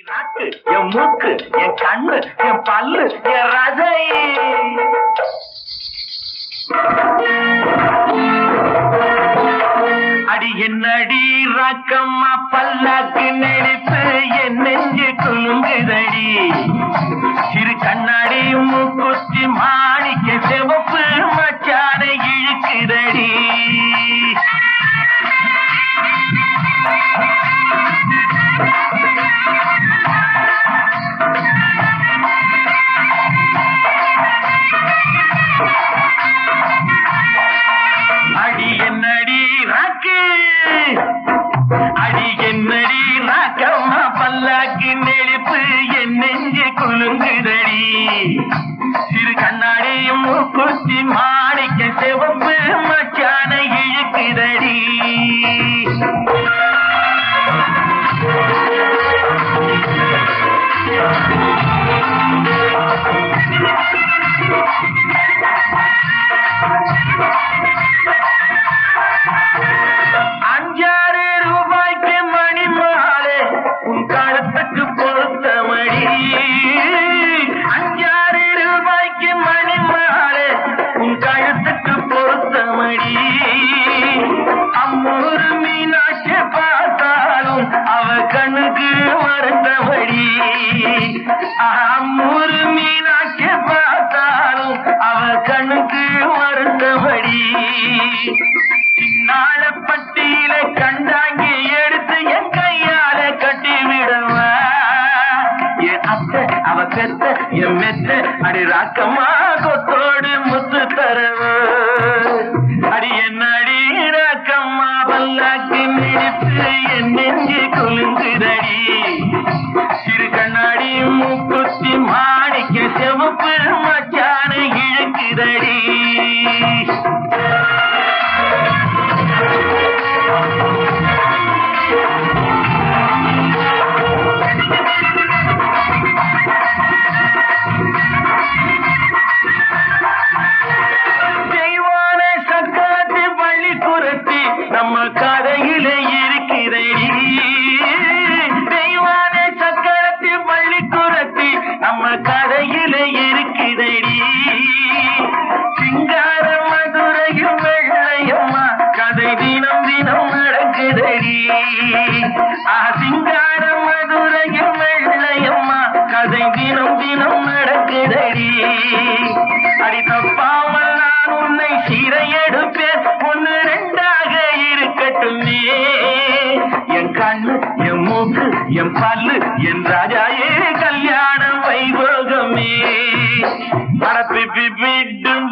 நாக்கு என் மூக்கு என் கண்ணு என் பல்லு என் ரசை. அடி என்னடி ராக்கம்மா பல்லாக்கு நடிப்பு என் நெஞ்சு குலுங்குதடி. சிறு கண்ணாடி மூக்குத்தி மாணிக்க செவப்பு மச்சானை இழுக்குதடி. குலுங்குதடி சிறு கண்ணாடியும் மூக்குத்தி மாடிக்க சிவப்பு மச்சான இழுக்குதடி. மணி மாலை உன் கழுத்துக்கு பொறுத்த மணி அம்மூரு மீனாட்சி பார்த்தாலும் அத்தை அவ பெத்த அடி ராக்கம்மா கொத்தோடு முத்து தரவ. அடி என்ன அடி ராக்கம்மா பல்லாக்கு மிடித்து என் நெஞ்சு குலுங்குதடி. கவிதைடி சிங்கார மதுரையும் வெள்ளையம்மா கதை தினம் தினம் நடக்குதடி. ஆ சிங்கார மதுரையும் வெள்ளையம்மா கதை தினம் தினம் நடக்குதடி. அடி தப்பாமல் நான் உன்னை சீரை எடுப்பேன் ஒன்னு ரெண்டாக இருக்கட்டும். நீ என் கண்ணு என் மூக்கு என் பல்லு என் ராஜாயே கல்யாணம் வைபோக படப்பி பிபி டும்